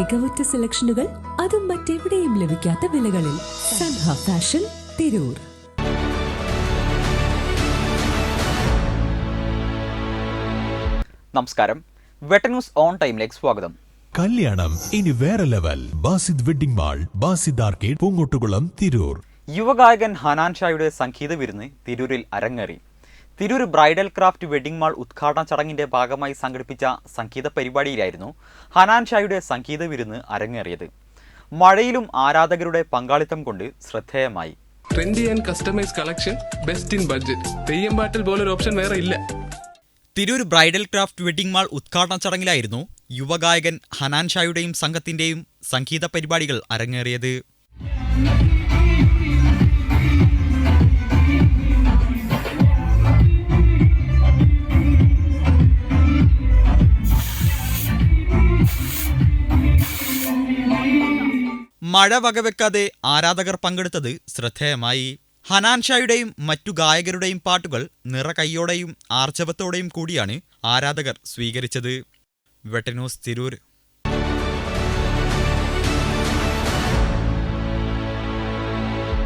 മികവുറ്റ സെലക്ഷനുകൾ അതും മറ്റെവിടെയും ലഭിക്കാത്ത വിലകളിൽ സൻഹ ഫാഷൻ തിരൂർ. നമസ്കാരം. വെട്ടന്യൂസ് ഓൺ ടൈമിലേക്ക് സ്വാഗതം. കല്യാണം ഇനി വേറെ level. Basid wedding mall Basid arcade Poongottukulam Tirur. യുവഗായകൻ Hanan ഷായുടെ സംഗീത വിരുന്ന് തിരൂരിൽ അരങ്ങേറി. Tirur bridal craft wedding mall ഉദ്ഘാടന ചടങ്ങിന്റെ ഭാഗമായി സംഘടിപ്പിച്ച സംഗീത പരിപാടിയിലായിരുന്നു ഹനാൻ ഷായുടെ സംഗീത വിരുന്ന് അരങ്ങേറിയത്. മഴയിലും ആരാധകരുടെ പങ്കാളിത്തം കൊണ്ട് ശ്രദ്ധേയമായി. Trendy and customise collection best in budget പോലൊരു ഓപ്ഷൻ വേറെ ഇല്ല. Tirur bridal craft wedding mall ഉദ്ഘാടന ചടങ്ങിലായിരുന്നു യുവഗായകൻ ഹനാൻ ഷായുടെയും സംഘത്തിന്റെയും സംഗീത പരിപാടികൾ അരങ്ങേറിയത്. മഴ വകവെക്കാതെ ആരാധകർ പങ്കെടുത്തത് ശ്രദ്ധേയമായി. ഹനാൻ ഷായുടെയും മറ്റു ഗായകരുടെയും പാട്ടുകൾ നിറകൈയോടെയും ആർജവത്തോടെയും കൂടിയാണ് ആരാധകർ സ്വീകരിച്ചത്. വെട്ടന്യൂസ് തിരൂർ.